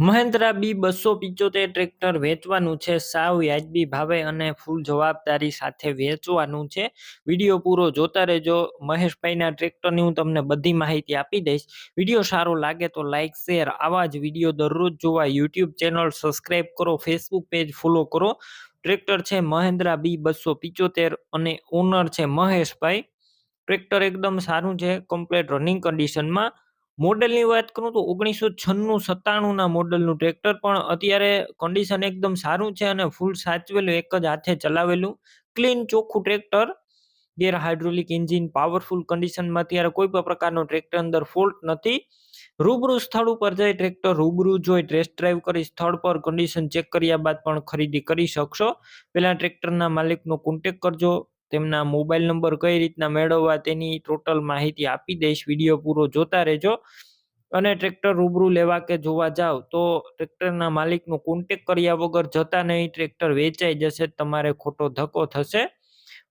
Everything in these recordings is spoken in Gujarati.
મહેન્દ્રા બી બસો પિચોતેર ટ્રેક્ટર વેચવાનું છે. સાવ વ્યાજબી ભાવે અને ફૂલ જવાબદારી સાથે વેચવાનું છે. વીડિયો પૂરો જોતા રહેજો. મહેશભાઈના ટ્રેક્ટરની હું તમને બધી માહિતી આપી દઈશ. વીડિયો સારો લાગે તો લાઇક શેર, આવા જ વીડિયો દરરોજ જોવા યુટ્યુબ ચેનલ સબસ્ક્રાઈબ કરો, ફેસબુક પેજ ફોલો કરો. ટ્રેક્ટર છે મહેન્દ્રા બી બસો પિચોતેર અને ઓનર છે મહેશભાઈ. ટ્રેક્ટર એકદમ સારું છે. કમ્પ્લેટ રનિંગ કન્ડિશનમાં. મોડેલની વાત કરું તો ઓગણીસો છન્નું સત્તાણુંના મોડલનું ટ્રેક્ટર પણ અત્યારે કન્ડિશન એકદમ સારું છે અને ફૂલ સાચવેલું, એક જ હાથે ચલાવેલું. ક્લીન ચોખ્ખું tractor, gear hydraulic engine powerful કન્ડિશનમાં અત્યારે કોઈ પણ પ્રકારનો ટ્રેક્ટર અંદર ફોલ્ટ નથી. રૂબરૂ સ્થળ ઉપર જઈ ટ્રેક્ટર રૂબરૂ જોઈ ટેસ્ટ ડ્રાઈવ કરી સ્થળ પર કન્ડિશન ચેક કર્યા બાદ પણ ખરીદી કરી શકશો. પહેલાં ટ્રેક્ટરના માલિકનો કોન્ટેક કરજો. તેમના મોબાઈલ નંબર કઈ રીતના મેળવવા તેની ટોટલ માહિતી આપી દઈશ. વીડિયો પૂરો જોતા રહેજો. અને ટ્રેક્ટર રૂબરૂ લેવા કે જોવા જાવ તો ટ્રેક્ટરના માલિકનો કોન્ટેક કર્યા વગર જતા નહીં. ટ્રેક્ટર વેચાઈ જશે, તમારે ખોટો ધક્કો થશે.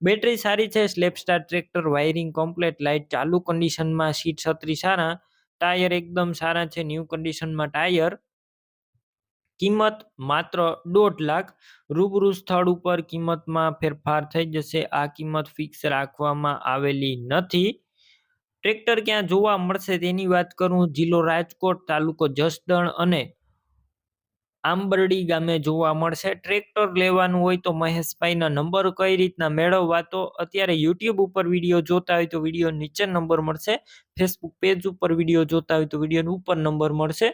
બેટરી સારી છે self start tractor wiring complete light ચાલુ કન્ડિશનમાં સીટ છત્રી સારા ટાયર એકદમ સારા છે ન્યૂ કન્ડિશનમાં ટાયર કિંમત માત્ર દોઢ લાખ. રૂબરૂ સ્થળ ઉપર કિંમતમાં ફેરફાર થઈ જશે. આ કિંમત ફિક્સ રાખવામાં આવેલી નથી. ટ્રેક્ટર ક્યાં જોવા મળશે તેની વાત કરું. જિલ્લો રાજકોટ, તાલુકો જસદણ અને આંબરડી ગામે જોવા મળશે. ટ્રેક્ટર લેવાનું હોય તો મહેશભાઈના નંબર કઈ રીતના મેળવવા? તો અત્યારે યુટ્યુબ ઉપર વીડિયો જોતા હોય તો વીડિયો નીચે નંબર મળશે. ફેસબુક પેજ ઉપર વીડિયો જોતા હોય તો વીડિયો ઉપર નંબર મળશે.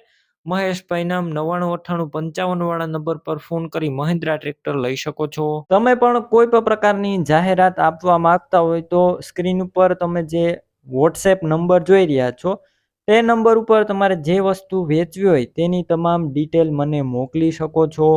મહેશભાઈ નામ નવ્વાણું, અઠ્ઠાણું, પંચાવન વાળા નંબર પર ફોન કરી, મહિન્દ્રા ટ્રેક્ટર લઈ શકો છો? તમે પણ કોઈ પણ પ્રકારની જાહેરાત આપવા માંગતા હોય તો સ્ક્રીન ઉપર તમે જે વોટ્સએપ નંબર જોઈ રહ્યા છો, તે નંબર ઉપર તમારે જે વસ્તુ વેચવી હોય તેની તમામ ડિટેલ મને મોકલી શકો છો.